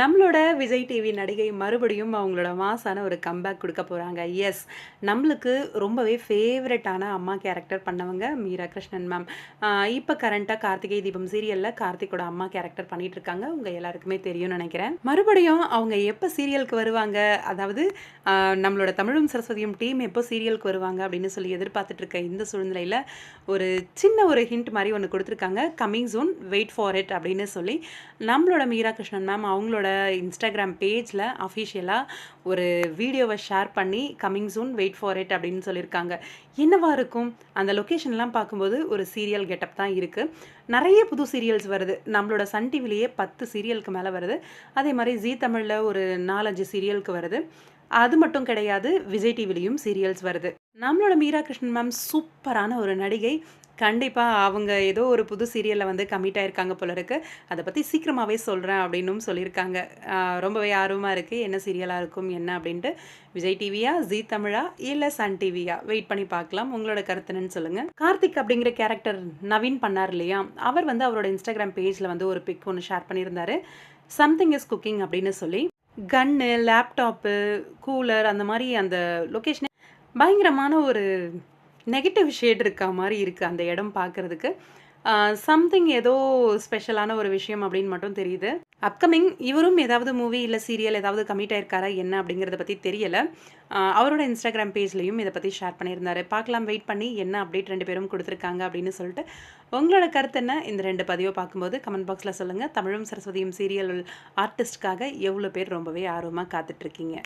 நம்மளோட விஜய் டிவி நடிகை மறுபடியும் அவங்களோட மாசான ஒரு கம்பேக் கொடுக்க போகிறாங்க எஸ் நம்மளுக்கு ரொம்பவே ஃபேவரட்டான அம்மா கேரக்டர் பண்ணவங்க மீரா கிருஷ்ணன் மேம் இப்போ கரண்ட்டாக கார்த்திகை தீபம் சீரியலில் கார்த்திகோட அம்மா கேரக்டர் பண்ணிட்டு இருக்காங்க. உங்கள் எல்லாருக்குமே தெரியும்னு நினைக்கிறேன். மறுபடியும் அவங்க எப்போ சீரியலுக்கு வருவாங்க? அதாவது நம்மளோட தமிழும் சரஸ்வதியும் டீம் எப்போ சீரியலுக்கு வருவாங்க அப்படின்னு சொல்லி எதிர்பார்த்துட்டு இருக்க இந்த சூழ்நிலையில் ஒரு சின்ன ஒரு ஹிண்ட் மாதிரி ஒன்று கொடுத்துருக்காங்க. Coming soon wait for it அப்படின்னு சொல்லி நம்மளோட மீரா கிருஷ்ணன் மேம் அவங்களோட இன்ஸ்டாகிராம் பேஜில் அஃபிஷியலாக ஒரு வீடியோவை ஷேர் பண்ணி coming soon wait for it அப்படின்னு சொல்லியிருக்காங்க என்னவா இருக்கும்? அந்த லொக்கேஷன்லாம் பார்க்கும்போது ஒரு சீரியல் கெட்டப் தான் இருக்குது நிறைய புது சீரியல்ஸ் வருது. நம்மளோட சன் டிவிலேயே பத்து சீரியலுக்கு மேலே வருது. அதே மாதிரி ஜீ தமிழில் ஒரு நாலஞ்சு சீரியலுக்கு வருது. அது மட்டும் கிடையாது விஜய் டிவிலையும் சீரியல்ஸ் வருது. நம்மளோட மீரா கிருஷ்ணன் மேம் சூப்பரான ஒரு நடிகை. கண்டிப்பாக அவங்க ஏதோ ஒரு புது சீரியலில் வந்து கமிட் ஆகிருக்காங்க போல இருக்கு. அதை பற்றி சீக்கிரமாகவே சொல்கிறேன் அப்படின்னும் சொல்லியிருக்காங்க. ரொம்பவே ஆர்வமாக இருக்குது என்ன சீரியலாக இருக்கும் என்ன அப்படின்ட்டு. விஜய் டிவியா ஜீ தமிழா இல்லை சன் டிவியா? வெயிட் பண்ணி பார்க்கலாம். உங்களோட கருத்துன்னு சொல்லுங்கள் கார்த்திக் அப்படிங்கிற கேரக்டர் நவீன் பண்ணார் இல்லையா? அவர் வந்து அவரோட இன்ஸ்டாகிராம் பேஜில் வந்து ஒரு பிக் ஒன்று ஷேர் பண்ணியிருந்தாரு. சம்திங் இஸ் குக்கிங் அப்படின்னு சொல்லி. கன்னு லேப்டாப்பு கூலர் அந்த மாதிரி அந்த லொக்கேஷனே பயங்கரமான ஒரு நெகட்டிவ் ஷேட் இருக்கா மாதிரி இருக்குது அந்த இடம் பார்க்குறதுக்கு. சம்திங் ஏதோ ஸ்பெஷலான ஒரு விஷயம் அப்படின்னு மட்டும் தெரியுது. அப்கமிங் இவரும் ஏதாவது மூவி இல்லை சீரியல் ஏதாவது கமிட் ஆயிருக்காரா என்ன அப்படிங்கிறத பற்றி தெரியலை. அவரோட இன்ஸ்டாகிராம் பேஜ்லையும் இதை பற்றி ஷேர் பண்ணியிருந்தாரு. பார்க்கலாம் வெயிட் பண்ணி என்ன அப்டேட் ரெண்டு பேரும் கொடுத்துருக்காங்க அப்படின்னு சொல்லிட்டு உங்களோட கருத்து என்ன? இந்த ரெண்டு பதிவை பார்க்கும்போது கமெண்ட் பாக்ஸில் சொல்லுங்கள் தமிழும் சரஸ்வதியும் சீரியல் ஆர்டிஸ்ட்காக எவ்வளோ பேர் ரொம்பவே ஆர்வமாக காத்துட்ருக்கீங்க